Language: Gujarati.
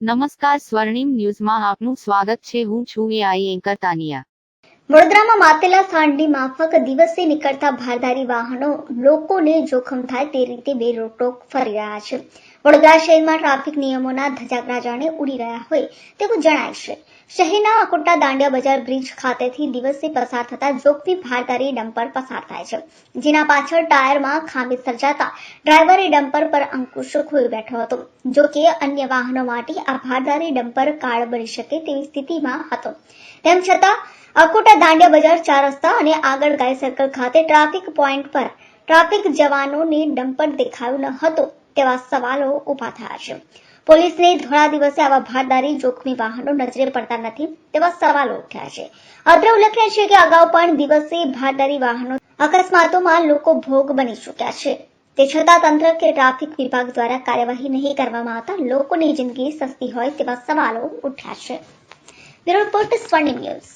નમસ્કાર સ્વર્ણિમ ન્યૂઝમાં આપનું સ્વાગત છે. હું છું એઆઈ એન્કર તાનિયા વડોદરામાં માતેલા સાંડની માફક દિવસે નીકળતા ભારદારી વાહનો લોકોને જોખમ થાય તે રીતે બે રોકટોક ફરી રહ્યા છે. વડોદરા શહેરમાં ટ્રાફિક નિયમોના ધજાગરા જાણે ઉડી રહ્યા હોય તેવું જણાય છે. શહેરના અકોટા દાંડિયા બજાર બ્રિજ ખાતેથી દિવસે પસાર થતા જોખમી ભારદારી ડમ્પર પસાર થાય છે. જેના પાછળ ટાયરમાં ખામી સર્જાતા ડ્રાઈવરે ડમ્પર પર અંકુશ ખોઈ બેઠો હતો. જો કે અન્ય વાહનો માટે આ ભારદારી ડમ્પર કાળ બની શકે તેવી સ્થિતિમાં હતો. તેમ છતાં, અકોટા દાંડિયા બજાર ચાર રસ્તા અને આગળ ગાય સર્કલ ખાતે ટ્રાફિક પોઈન્ટ પર ટ્રાફિક જવાનોને ડમ્પર દેખાયું ન હતું તેવા સવાલો ઊભા થયા છે. પોલીસને થોડા દિવસે આવા ભારદારી જોખમી વાહનો નજરે પડતા નથી તેવા સવાલો ઉઠ્યા છે. અત્રે ઉલ્લેખનીય છે કે અગાઉ પણ દિવસે ભારદારી વાહનો અકસ્માતોમાં લોકો ભોગ બની ચૂક્યા છે. તે છતાં તંત્ર કે ટ્રાફિક વિભાગ દ્વારા કાર્યવાહી નહીં કરવામાં આવતા લોકોની જિંદગી સસ્તી હોય તેવા સવાલો ઉઠ્યા છે. રિપોર્ટ સ્વર્ણિમ ન્યૂઝ.